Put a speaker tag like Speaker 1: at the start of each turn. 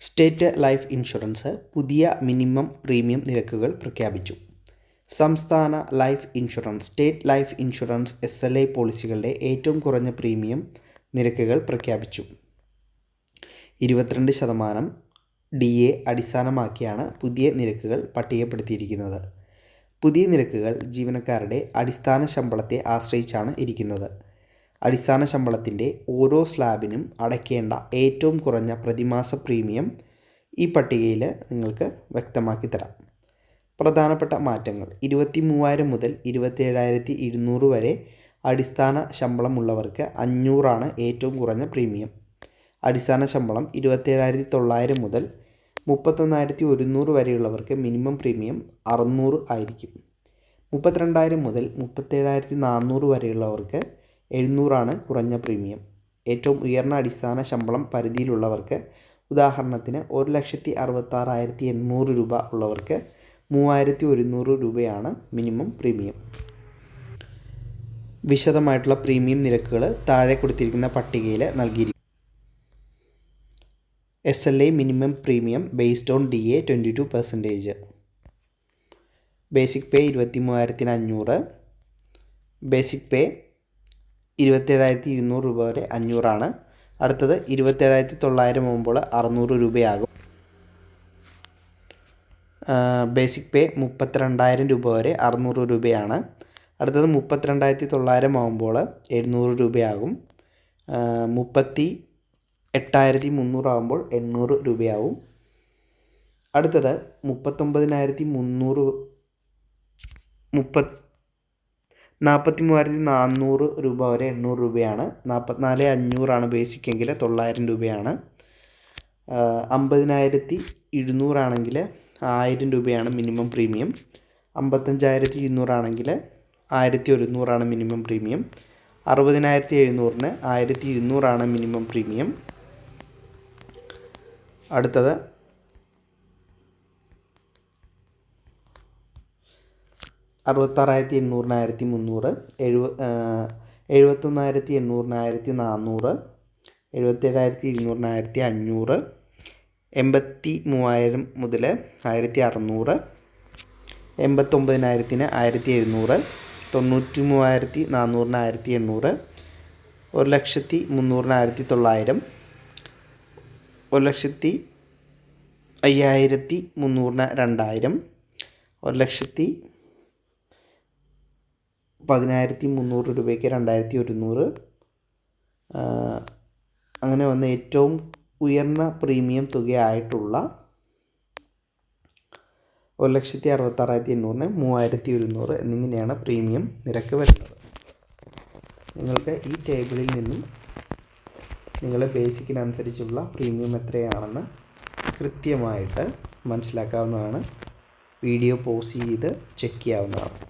Speaker 1: State life insurance പുതിയ minimum premium നിരക്കുകൾ പ്രഖ്യാപിച്ചു. സംസ്ഥാന life insurance state life insurance S L I പോളിസികളുടെ ഏറ്റവും കുറഞ്ഞ പ്രീമിയം നിരക്കുകൾ പ്രഖ്യാപിച്ചു. ഇരുപത്തിരണ്ട് ശതമാനം ഡി എ അടിസ്ഥാനമാക്കിയാണ് പുതിയ നിരക്കുകൾ പട്ടികപ്പെടുത്തിയിരിക്കുന്നത്. പുതിയ നിരക്കുകൾ ജീവനക്കാരുടെ അടിസ്ഥാന ശമ്പളത്തെ ആശ്രയിച്ചാണ് ഇരിക്കുന്നത്. അടിസ്ഥാന ശമ്പളത്തിന്റെ ഓരോ സ്ലാബിനും അടയ്ക്കേണ്ട ഏറ്റവും കുറഞ്ഞ പ്രതിമാസ പ്രീമിയം ഈ പട്ടികയിൽ നിങ്ങൾക്ക് വ്യക്തമാക്കി തരാം. പ്രധാനപ്പെട്ട മാറ്റങ്ങൾ. ഇരുപത്തി മൂവായിരം മുതൽ ഇരുപത്തേഴായിരത്തി ഇരുന്നൂറ് വരെ അടിസ്ഥാന ശമ്പളമുള്ളവർക്ക് അഞ്ഞൂറാണ് ഏറ്റവും കുറഞ്ഞ പ്രീമിയം. അടിസ്ഥാന ശമ്പളം ഇരുപത്തേഴായിരത്തി തൊള്ളായിരം മുതൽ മുപ്പത്തൊന്നായിരത്തി ഒരുന്നൂറ് വരെയുള്ളവർക്ക് മിനിമം പ്രീമിയം അറുന്നൂറ് ആയിരിക്കും. മുപ്പത്തിരണ്ടായിരം മുതൽ മുപ്പത്തേഴായിരത്തി നാനൂറ് വരെയുള്ളവർക്ക് എഴുന്നൂറാണ് കുറഞ്ഞ പ്രീമിയം. ഏറ്റവും ഉയർന്ന അടിസ്ഥാന ശമ്പളം പരിധിയിലുള്ളവർക്ക് ഉദാഹരണത്തിന് ഒരു ലക്ഷത്തി അറുപത്താറായിരത്തി എണ്ണൂറ് രൂപ ഉള്ളവർക്ക് മൂവായിരത്തി ഒരുന്നൂറ് രൂപയാണ് മിനിമം പ്രീമിയം. വിശദമായിട്ടുള്ള പ്രീമിയം നിരക്കുകൾ താഴെ കൊടുത്തിരിക്കുന്ന പട്ടികയിൽ നൽകിയിരിക്കും S L A minimum premium based on D A twenty two percentage basic pay ഇരുപത്തി മൂവായിരത്തിന് അഞ്ഞൂറ് ബേസിക് പേ ഇരുപത്തേഴായിരത്തി ഇരുന്നൂറ് രൂപ വരെ അഞ്ഞൂറാണ്. അടുത്തത് ഇരുപത്തേഴായിരത്തി തൊള്ളായിരം ആകുമ്പോൾ അറുന്നൂറ് രൂപയാകും. ബേസിക് പേ മുപ്പത്തിരണ്ടായിരം രൂപ വരെ അറുന്നൂറ് രൂപയാണ്. അടുത്തത് മുപ്പത്തിരണ്ടായിരത്തി തൊള്ളായിരം ആകുമ്പോൾ എഴുന്നൂറ് രൂപയാകും. മുപ്പത്തി എട്ടായിരത്തി മുന്നൂറാകുമ്പോൾ എണ്ണൂറ് രൂപയാവും അടുത്തത് മുപ്പത്തൊമ്പതിനായിരത്തി മുന്നൂറ് മുപ്പത് നാൽപ്പത്തി മൂവായിരത്തി നാനൂറ് രൂപ വരെ എണ്ണൂറ് രൂപയാണ്. നാൽപ്പത്തിനാല് അഞ്ഞൂറാണ് ബേസിക് എങ്കിൽ തൊള്ളായിരം രൂപയാണ്. അമ്പതിനായിരത്തി ഇരുന്നൂറാണെങ്കിൽ ആയിരം രൂപയാണ് മിനിമം പ്രീമിയം അമ്പത്തഞ്ചായിരത്തി ഇരുന്നൂറാണെങ്കിൽ ആയിരത്തി ഒരുന്നൂറാണ് മിനിമം പ്രീമിയം അറുപതിനായിരത്തി എഴുന്നൂറിന് ആയിരത്തി ഇരുന്നൂറാണ് മിനിമം പ്രീമിയം അടുത്തത് അറുപത്താറായിരത്തി എണ്ണൂറിനായിരത്തി മുന്നൂറ് എഴുപ എഴുപത്തൊന്നായിരത്തി എണ്ണൂറിനായിരത്തി നാന്നൂറ് നാനൂറ് എഴുപത്തേഴായിരത്തി ഇരുന്നൂറിനായിരത്തി അഞ്ഞൂറ് എൺപത്തി മൂവായിരം മുതൽ ആയിരത്തി അറുന്നൂറ് എൺപത്തൊമ്പതിനായിരത്തിന് ആയിരത്തി എഴുന്നൂറ് തൊണ്ണൂറ്റി മൂവായിരത്തി നാന്നൂറിന് ആയിരത്തി എണ്ണൂറ് ഒരു ലക്ഷത്തി മുന്നൂറിന് ആയിരത്തി തൊള്ളായിരം ഒരു ലക്ഷത്തി അയ്യായിരത്തി മുന്നൂറിന് രണ്ടായിരം ഒരു ലക്ഷത്തി പതിനായിരത്തി മുന്നൂറ് രൂപയ്ക്ക് രണ്ടായിരത്തി ഒരുന്നൂറ് അങ്ങനെ വന്ന ഏറ്റവും ഉയർന്ന പ്രീമിയം തുകയായിട്ടുള്ള ഒരു ലക്ഷത്തി അറുപത്താറായിരത്തി എണ്ണൂറിന് മൂവായിരത്തി ഒരുന്നൂറ് എന്നിങ്ങനെയാണ് പ്രീമിയം നിരക്ക് വരുന്നത്. നിങ്ങൾക്ക് ഈ ടേബിളിൽ നിന്നും നിങ്ങളുടെ ബേസിക്കിനനുസരിച്ചുള്ള പ്രീമിയം എത്രയാണെന്ന് കൃത്യമായിട്ട് മനസ്സിലാക്കാവുന്നതാണ്. വീഡിയോ പോസ് ചെയ്ത് ചെക്ക് ചെയ്യാവുന്നതാണ്.